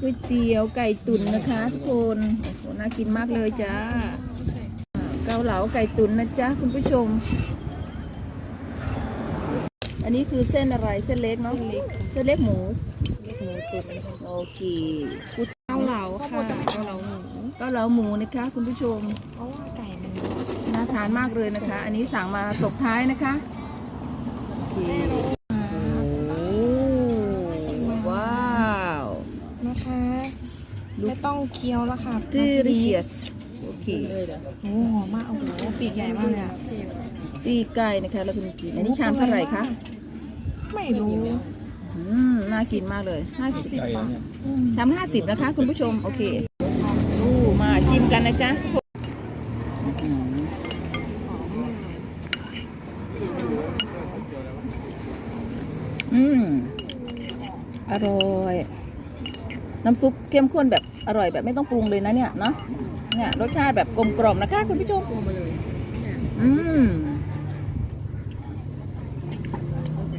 ก๋วยเตี๋ยวไก่ตุ๋นนะคะทุกคนโอ้โหน่ากินมากเลยจ้าอ่าเกาเหลาไก่ตุ๋นนะจ๊ะคุณผู้ชม อันนี้คือเส้นอะไรเส้นเล็กเนาะเส้นเล็กหมูหมูตุ๋นโอเคเกาเหลาค่ะเกาเหลาหมูเกาเหลาหมูนะคะ คุณผู้ชมเพราะว่าไก่มันน่าทานมากเลยนะคะ อันนี้สั่งมาตกท้ายนะคะโอเค ไม่ต้องเคี้ยวแล้วค่ะ delicious โอเคโอ้หอมมากโอ้โหปีกใหญ่มากเลยอะตีไก่นะคะแล้วคุณกินอันนี้ชามเท่าไหร่คะไม่รู้อืมน่ากินมากเลยห้าสิบสิบบาทชามห้าสิบนะคะ คุณผู้ชมโอเคดูมาชิมกันนะจ๊ะอืมอืมอร่อย น้ำซุปเข้มข้นแบบอร่อยแบบไม่ต้องปรุงเลยนะเนี่ยเนาะเนี่ยรสชาติแบบกลมกล่อมนะคะคุณผู้ชมอืม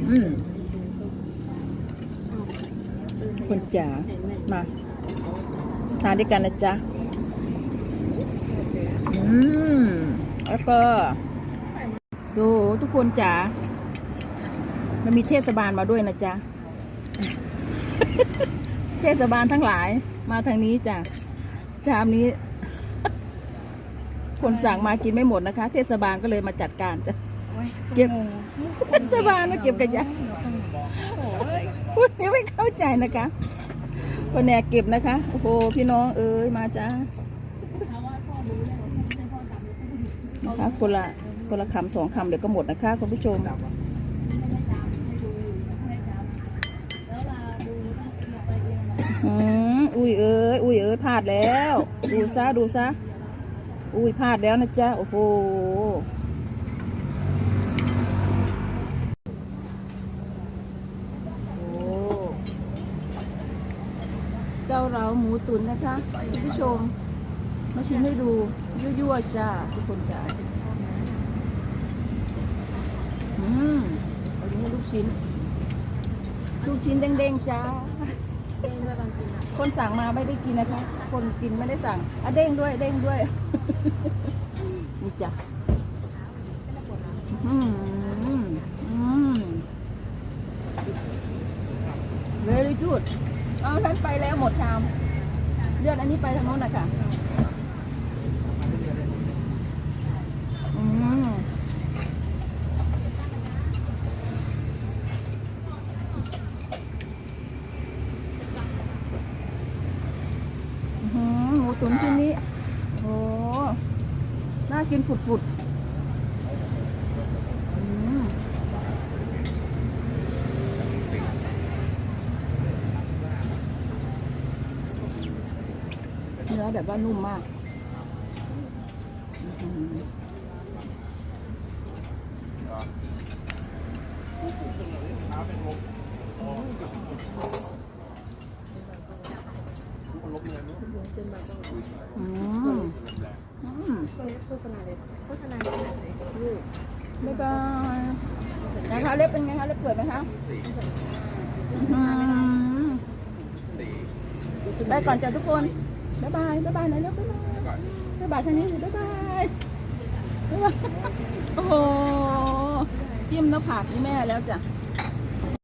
อืมคุณจ๋ามาทานด้วยกันนะจ๊ะอืมแล้วก็สู้ทุกคนจ๋ามันมีเทศบาลมาด้วยนะจ๊ะ เทศบาลทั้งหลายมาทางนี้จ้ะชามนี้ คนสั่งมากินไม่หมดนะคะ เทศบาลก็เลยมาจัดการจ้ะเก็บเทศบาลมาเก็บกระยะโอ้ยพูดยังไม่เข้าใจนะคะคนแนกเก็บนะคะโอ้โหพี่น้องเอ้ยมาจ้านะคะคนละคนละคำสองคำเดี๋ยวก็หมดนะคะคุณผู้ชม อืมอุ้ยเอ้ยอุ้ยเอ้ยพลาดแล้ว ดูซะดูซะอุ้ยพลาดแล้วนะจ๊ะ โอ้โหโอ้เกาเหลาหมูตุ๋นนะคะคุณผู้ชม มาชิมให้ดูยั่วๆจ้าทุกคนจ้าอืมอันนี้ลูกชิ้น ลูกชิ้นเด้งๆจ้า คนสั่งมาไม่ได้กินนะคะ คนกินไม่ได้สั่งอะเด้งด้วยเด้งด้วยนี่จ้ะอืมอืมอืม very good เอาท่านไปแล้วหมดชามเลือดอันนี้ไปทางโน้นนะคะอืมอื้อหือหมู ตุ๋นที่นี้ โอ้น่ากินฝุดๆอืมเนื้อแบบว่านุ่มมากอื้อหือ อืมอืมโฆษณาเลยโฆษณาเลยลูกบ๊ายบายไหนคะเล็บเป็นไงคะเล็บเกิดไหมคะอื้อหือไปก่อนจ้ะทุกคนบ๊ายบายบ๊ายบายน่อยเร็วบ๊ายบายบ๊ายบายทางนี้สิบ๊ายบายบ๊ายบายโอ้โหจิ้มหน้าผากนี่แม่แล้วจ้ะ